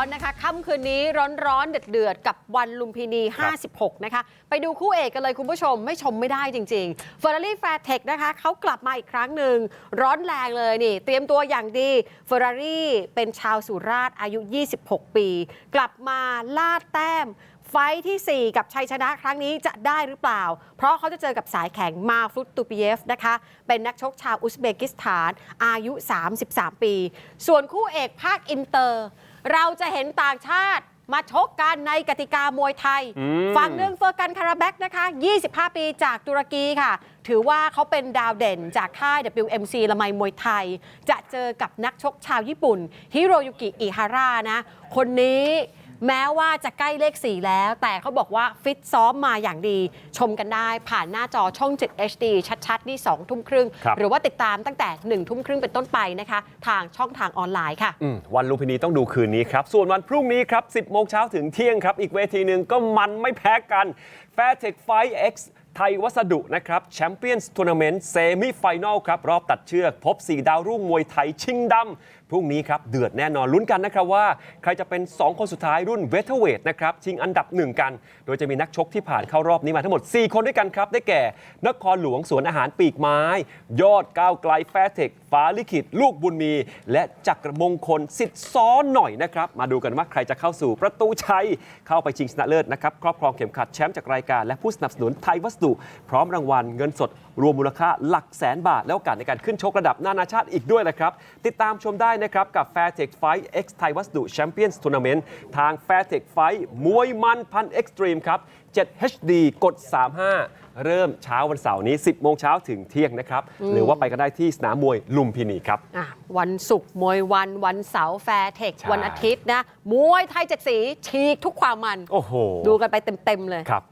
ร้อนนะคะค่ำคืนนี้ร้อนๆ เดือดๆ กับวันลุมพินี 56 นะคะ ไปดูคู่เอกกันเลยคุณผู้ชมไม่ชมไม่ได้จริงๆ Ferrari Fairtech นะคะเขากลับมาอีกครั้งหนึ่งร้อนแรงเลยนี่ เตรียมตัวอย่างดี Ferrari เป็นชาวสุราษฎร์อายุ 26 ปี กลับมาลาดแต้ม ไฟท์ที่ 4 กับชัยชนะครั้งนี้จะได้หรือเปล่า เพราะเขาจะเจอกับสายแข็งมาฟลุตตูปิเยฟนะคะ เป็นนักชกชาวอุซเบกิสถานอายุ 33 ปี ส่วนคู่เอกภาคอินเตอร์ เราจะเห็นต่างชาติมาชกกันในกติกามวยไทยอืมฝั่งหนึ่งเฟอร์กันคาราแบ็กนะคะ 25 ปีจากตุรกีค่ะ ถือว่าเขาเป็นดาวเด่นจากค่าย WMC ละไมมวยไทย จะเจอกับนักชกชาวญี่ปุ่น ฮิโรยุกิ อิฮาร่านะ คนนี้ แม้ว่าจะใกล้เลข 4 แล้ว แต่เขาบอกว่าฟิตซ้อมมาอย่างดี ชมกันได้ผ่านหน้าจอช่อง 7 HD ชัดๆ นี่ 2 ทุ่มครึ่งครับหรือว่าติดตามตั้งแต่ 1 ทุ่มครึ่งเป็นต้นไปนะคะ ทางช่องทางออนไลน์ค่ะอืมวันลุมพินีต้องดูคืนนี้ครับ ส่วนวันพรุ่งนี้ครับ 10 โมงเช้าถึงเที่ยงครับ อีกเวทีหนึ่งก็มันไม่แพ้กัน f a i r t e c h Fight X ไทยวัสดุนะครับแชมเปี้ยนส์ทัวร์นาเมนต์เซมิไฟแนลครับ รอบตัดเชือก พบ 4 ดาวรุ่งมวยไทยชิงดำพรุ่งนี้ครับ เดือดแน่นอนลุ้นกันนะครับว่า ใครจะเป็น 2 คนสุดท้ายรุ่นเวทเทเวทนะครับ ชิงอันดับ 1 กัน โดยจะมีนักชกที่ผ่านเข้ารอบนี้มาทั้งหมด 4 คนด้วยกันครับ ได้แก่ นครหลวงสวนอาหารปีกไม้ ยอดก้าวไกลแฟร์เทค ฟ้าลิขิต ลูกบุญมี และจักรมงคลสิทธิ์ซ้อนหน่อยนะครับ มาดูกันว่าใครจะเข้าสู่ประตูชัย เข้าไปชิงชนะเลิศนะครับ ครอบครองเข็มขัดแชมป์จากรายการ และผู้สนับสนุนไทยวัสดุ พร้อมรางวัลเงินสด รวมมูลค่าหลักแสนบาท และโอกาสในการขึ้นชกระดับนานาชาติอีกด้วยนะครับติดตามชมได้นะครับกับ Fairtech Fight X ไทยวัสดุ Champions Tournament ทาง Fairtech Fight มวยมันพัน Extreme ครับ 7 HD กด 35 เริ่มเช้าวันเสาร์นี้ 10 โมงเช้าถึงเที่ยงนะครับ หรือว่าไปกันได้ที่สนามมวยลุมพินีครับ อะวันศุกร์มวยวันวันเสาร์แฟร์เทค ใช่ วันอาทิตย์นะ มวยไทยเจ็ดสีฉีกทุกความมัน โอ้โหดูกันไปเต็ม ๆ เลย ครับ